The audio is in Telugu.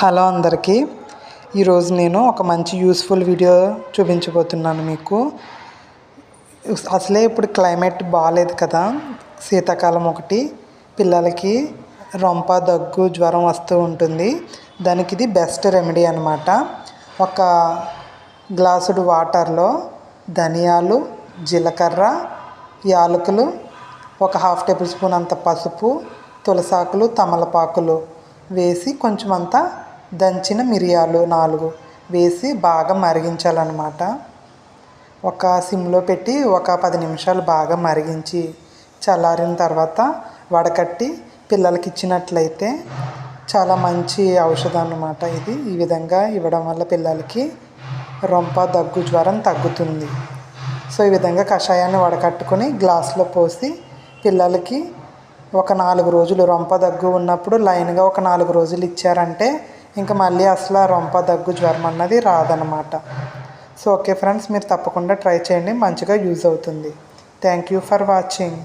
హలో అందరికీ. ఈరోజు నేను ఒక మంచి యూస్ఫుల్ వీడియో చూపించబోతున్నాను మీకు. అసలే ఇప్పుడు క్లైమేట్ బాగాలేదు కదా. శీతాకాలం ఒకటి పిల్లలకి రొంప దగ్గు జ్వరం వస్తూ ఉంటుంది. దానికి ఇది బెస్ట్ రెమెడీ అనమాట ఒక గ్లాసుడు వాటర్లో ధనియాలు జీలకర్ర యాలకులు ఒక హాఫ్ టేబుల్ స్పూన్ అంత పసుపు తులసాకులు తమలపాకులు వేసి కొంచెం అంతా దంచిన మిరియాలు నాలుగు వేసి బాగా మరిగించాలన్నమాట. ఒక సిమ్లో పెట్టి ఒక పది నిమిషాలు బాగా మరిగించి చల్లారిన తర్వాత వడకట్టి పిల్లలకి ఇచ్చినట్లయితే చాలా మంచి ఔషధం అన్నమాట ఇది. ఈ విధంగా ఇవ్వడం వల్ల పిల్లలకి రొంప దగ్గు జ్వరం తగ్గుతుంది. సో ఈ విధంగా కషాయాన్ని వడకట్టుకొని గ్లాస్లో పోసి పిల్లలకి ఒక నాలుగు రోజులు రొంప దగ్గు ఉన్నప్పుడు లైన్గా ఒక నాలుగు రోజులు ఇచ్చారంటే ఇంకా మళ్ళీ అసలు రొంప దగ్గు జ్వరం అన్నది రాదనమాట సో ఓకే ఫ్రెండ్స్ మీరు తప్పకుండా ట్రై చేయండి. మంచిగా యూజ్ అవుతుంది. Thank you for watching.